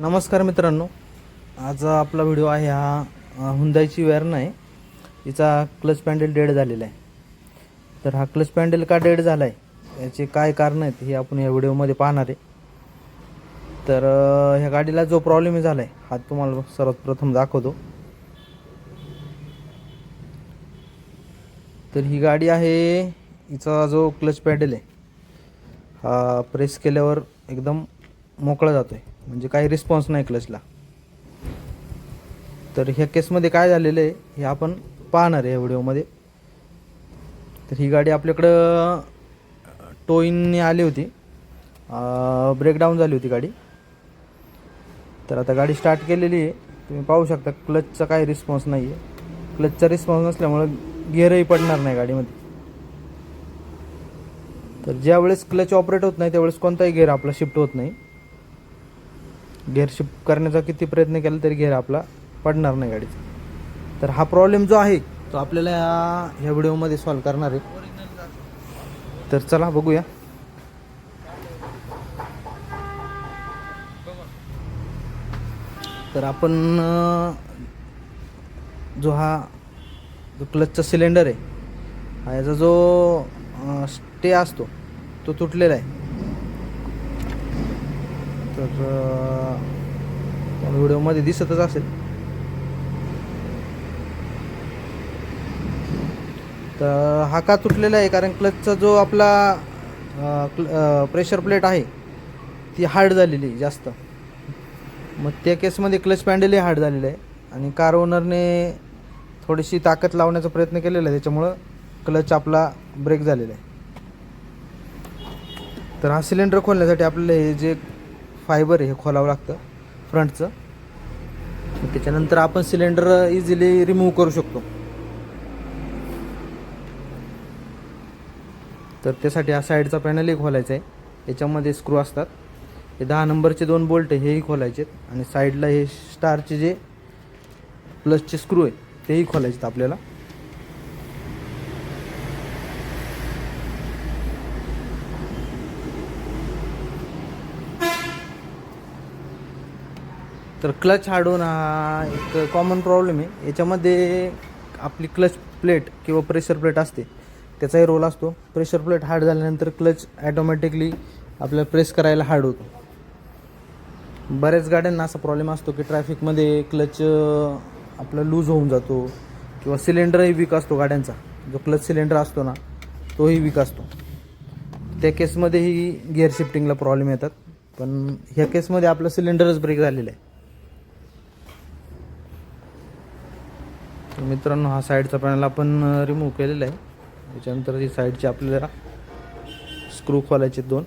नमस्कार मित्रांनो. आज आपला व्हिडिओ आहे हा हुंदाईची वेअर आहे हिचा क्लच पॅन्डल डेड झालेला आहे. तर हा क्लच पॅन्डल का डेड झाला आहे याचे काय कारण आहेत हे आपण या व्हिडिओमध्ये पाहणार आहे. तर ह्या गाडीला जो प्रॉब्लेम झाला आहे हा तुम्हाला सर्वात प्रथम दाखवतो. तर ही गाडी आहे हिचा जो क्लच पॅडल आहे हा प्रेस केल्यावर एकदम मोकळा जातो आहे म्हणजे काही रिस्पॉन्स नाही क्लचला तर ह्या केसमध्ये काय झालेलं आहे हे आपण पाहणार आहे या व्हिडिओमध्ये तर ही गाडी आपल्याकडं टोईनने आली होती. ब्रेकडाऊन झाली होती गाडी. तर आता गाडी स्टार्ट केलेली आहे. तुम्ही पाहू शकता क्लचचा काही रिस्पॉन्स नाही आहे क्लचचा रिस्पॉन्स नसल्यामुळं गिअरही पडणार नाही गाडीमध्ये. तर ज्यावेळेस क्लच ऑपरेट होत नाही त्यावेळेस कोणताही गेअर आपला शिफ्ट होत नाही. गेअर शिफ्ट करण्याचा किती प्रयत्न केला तरी गेअर आपला पडणार नाही गाडीचा. तर हा प्रॉब्लेम जो आहे तो आपल्याला ह्या ह्या व्हिडिओमध्ये सॉल्व करणार आहे. तर चला बघूया. तर आपण जो हा जो क्लचचा सिलेंडर आहे हा याचा जो स्टे असतो तो तुटलेला आहे. तर व्हिडिओमध्ये दिसतच असेल. तर हा का तुटलेला आहे? कारण क्लचचा जो आपला प्रेशर प्लेट आहे ती हार्ड झालेली आहे जास्त. मग त्या केसमध्ये क्लच पॅन्डलही हार्ड झालेलं आहे. आणि कार ओनरने थोडीशी ताकद लावण्याचा प्रयत्न केलेला आहे. त्याच्यामुळं क्लच आपला ब्रेक झालेला आहे. तर हा सिलेंडर खोलण्यासाठी आपल्याला हे जे फायबर आहे हे खोलावं लागतं फ्रंटचं. त्याच्यानंतर आपण सिलेंडर इझिली रिमूव्ह करू शकतो. तर त्यासाठी हा साईडचा पॅनलही खोलायचा आहे. याच्यामध्ये स्क्रू असतात. हे दहा नंबरचे दोन बोल्ट आहे हेही खोलायचे आहेत. आणि साईडला हे स्टारचे जे प्लसचे स्क्रू आहे तेही खोलायचे आहेत आपल्याला. तर क्लच हाडून हा एक कॉमन प्रॉब्लेम आहे. याच्यामध्ये आपली क्लच प्लेट किंवा प्रेशर प्लेट असते त्याचाही रोल असतो. प्रेशर प्लेट हार्ड झाल्यानंतर क्लच ॲटोमॅटिकली आपल्याला प्रेस करायला हार्ड होतो. बऱ्याच गाड्यांना असा प्रॉब्लेम असतो की ट्रॅफिकमध्ये क्लच आपला लूज होऊन जातो किंवा सिलेंडरही वीक असतो गाड्यांचा. जो क्लच सिलेंडर असतो ना तोही वीक असतो. त्या केसमध्येही गिअर शिफ्टिंगला प्रॉब्लेम येतात. पण ह्या केसमध्ये आपलं सिलेंडरच ब्रेक झालेलं आहे. तर मित्रांनो हा साईडचा पॅनल आपण रिमूव्ह केलेला आहे. त्याच्यानंतर ही साईडची आपल्याला स्क्रू खोलायचे दोन.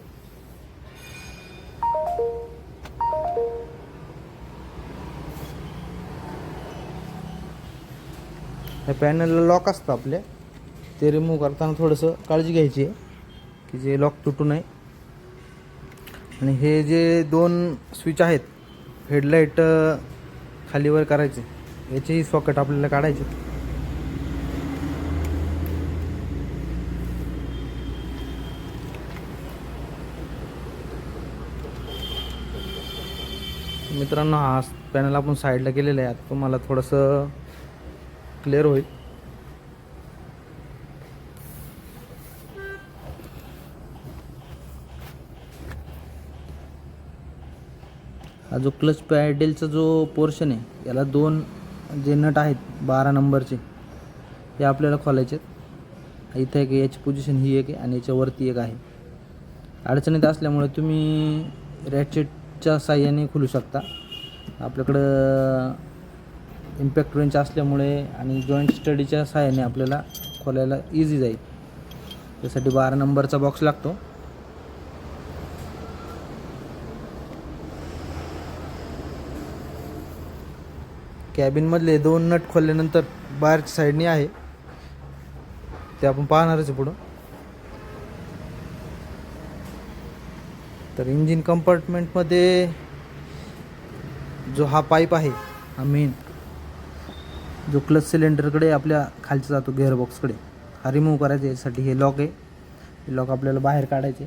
ह्या पॅनलला लॉक असतं आपल्या ते रिमूव्ह करताना थोडंसं काळजी घ्यायची आहे की जे लॉक तुटू नये. आणि हे जे दोन स्विच आहेत हेडलाईट खालीवर करायचे. याचेही सॉकेट आपल्याला काढायचे मित्रांनो हा पॅनल आपण साईडला केलेला आहे. आता तुम्हाला थोडंसं क्लिअर होईल. हा जो क्लच पॅडेलचा जो पोर्शन आहे याला दोन जे नट आहेत बारा नंबरचे हे आपल्याला खोलायचे आहेत. इथं एक याची पोझिशन ही एक आहे आणि याच्यावरती एक आहे. अडचणीत असल्यामुळे तुम्ही रॅचेटच्या साह्याने खोलू शकता. आपल्याकडं इम्पॅक्ट रेंच असल्यामुळे आणि जॉईंट स्टडीच्या साह्याने आपल्याला खोलायला इझी जाईल. त्यासाठी बारा नंबरचा बॉक्स लागतो. कॅबिनमधले दोन नट खोलल्यानंतर बाहेरच्या साईडने आहे. ते आपण पाहणारच आहे पुढं. तर इंजिन कंपार्टमेंटमध्ये जो हा पाईप आहे हा मेन जो क्लच सिलेंडरकडे आपल्या खालचा जातो गेअरबॉक्सकडे हा रिमूव्ह करायचा यासाठी हे लॉक आहे. हे लॉक आपल्याला बाहेर काढायचे.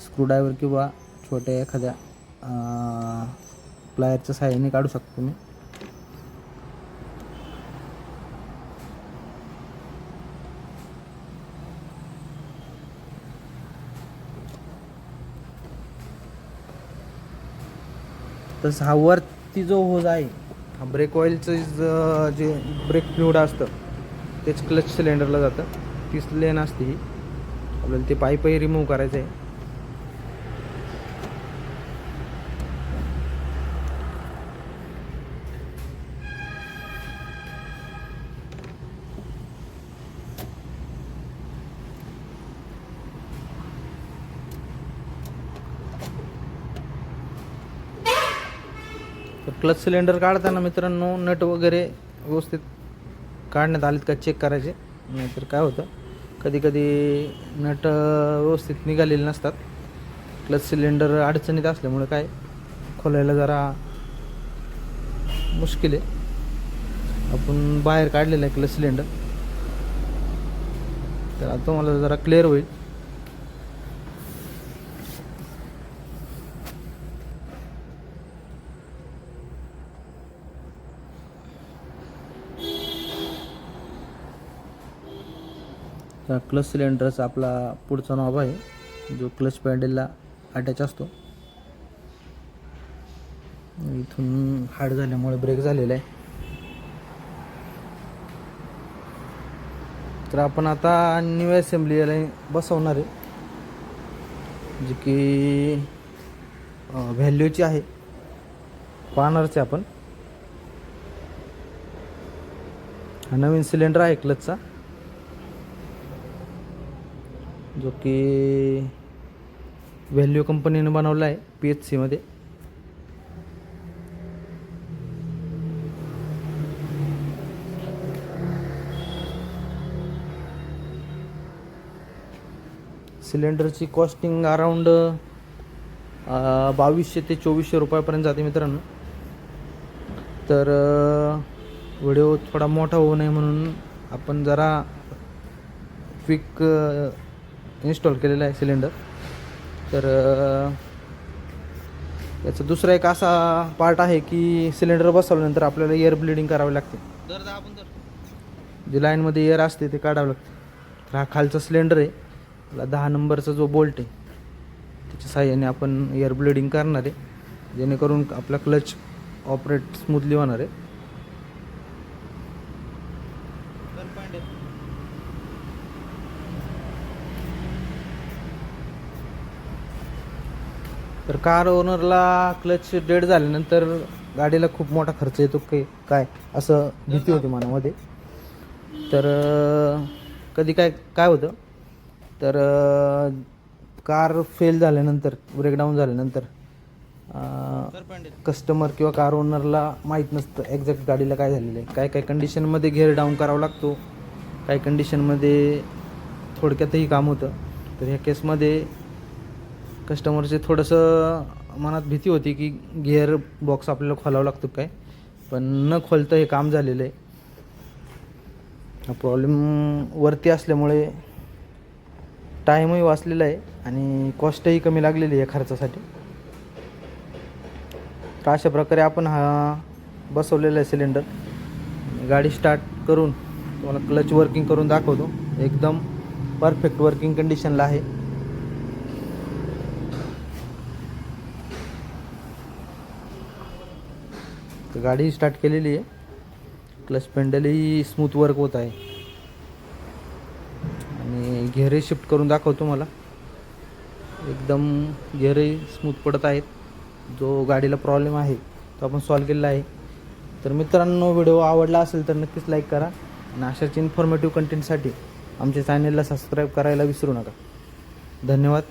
स्क्रूड्रायव्हर किंवा छोट्या एखाद्या प्लायरच्या सहाय्याने काढू शकतो तुम्ही तसं हा वरती जो होज आहे हा ब्रेक ऑइलचं जे ब्रेक फ्लुड असतं तेच क्लच सिलेंडरला जातं. तीच लेन असते ही. आपल्याला ते पाईपही रिमूव्ह करायचं आहे तर क्लच सिलेंडर काढताना मित्रांनो नट वगैरे व्यवस्थित काढण्यात आलेत का चेक करायचे? नाहीतर काय होतं? कधी कधी नट व्यवस्थित निघालेले नसतात. क्लच सिलेंडर अडचणीत असल्यामुळे काय? खोलायला जरा मुश्किल आहे. आपण बाहेर काढलेलं आहे क्लच सिलेंडर तर आता तुम्हाला जरा क्लिअर होईल. तर क्लच सिलेंडरचा आपला पुढचा नॉब आहे. जो क्लच पॅडेलला अटॅच असतो. इथून हार्ड झाल्यामुळे ब्रेक झालेला आहे. तर आपण आता न्यू असेंब्लीला बसवणार आहे. जी की व्हॅल्यूची आहे. पाहणारच आहे आपण. हा नवीन सिलेंडर आहे क्लचचा जो की व्हॅल्यू कंपनीनं बनवला आहे पी एच सीमध्ये सिलेंडरची कॉस्टिंग अराऊंड बावीसशे ते चोवीसशे रुपयापर्यंत जाते मित्रांनो. तर व्हिडिओ थोडा मोठा होऊ नये म्हणून आपण जरा क्विक इन्स्टॉल केलेला आहे सिलेंडर. तर याचा दुसरा एक असा पार्ट आहे की सिलेंडर बसवल्यानंतर आपल्याला एअर ब्लिडिंग करावी लागते. जे लाईनमध्ये एअर असते ते काढावं लागते. तर हा खालचा सिलेंडर आहे. त्याला दहा नंबरचा जो बोल्ट आहे त्याच्या साह्याने आपण एअर ब्लिडिंग करणार आहे. जेणेकरून आपला क्लच ऑपरेट स्मूथली होणार आहे. तर कार ओनरला क्लच डेड झाल्यानंतर गाडीला खूप मोठा खर्च येतो काय काय असं भीती होती मनामध्ये. तर कधी काय काय होतं? तर कार फेल झाल्यानंतर ब्रेकडाऊन झाल्यानंतर कस्टमर किंवा कार ओनरला माहीत नसतं एक्झॅक्ट गाडीला काय झालेलं आहे. काय काय कंडिशनमध्ये घेर डाऊन करावा लागतो. काही कंडिशनमध्ये थोडक्यातही काम होतं. तर ह्या केसमध्ये कस्टमरचे थोडंसं मनात भीती होती की गिअर बॉक्स आपल्याला खोलावं लागतो काय? पण न खोलतं हे काम झालेलं आहे. हा प्रॉब्लेम वरती असल्यामुळे टाईमही वाचलेला आहे आणि कॉस्टही कमी लागलेली आहे खर्चासाठी. तर अशा प्रकारे आपण हा बसवलेला आहे सिलेंडर गाडी स्टार्ट करून तुम्हाला क्लच वर्किंग करून दाखवतो. एकदम परफेक्ट वर्किंग कंडिशनला आहे. तर गाडी स्टार्ट केलेली आहे. क्लच पेंडलही स्मूथ वर्क होत आहे. आणि घेरे शिफ्ट करून दाखवतो मला एकदम घेरे स्मूथ पडत आहेत. जो गाडीला प्रॉब्लेम आहे तो आपण सॉल्व केलेला आहे. तर मित्रांनो व्हिडिओ आवडला असेल तर नक्कीच लाईक करा. आणि अशाच इन्फॉर्मेटिव्ह कंटेंटसाठी आमच्या चॅनेलला सबस्क्राईब करायला विसरू नका. धन्यवाद.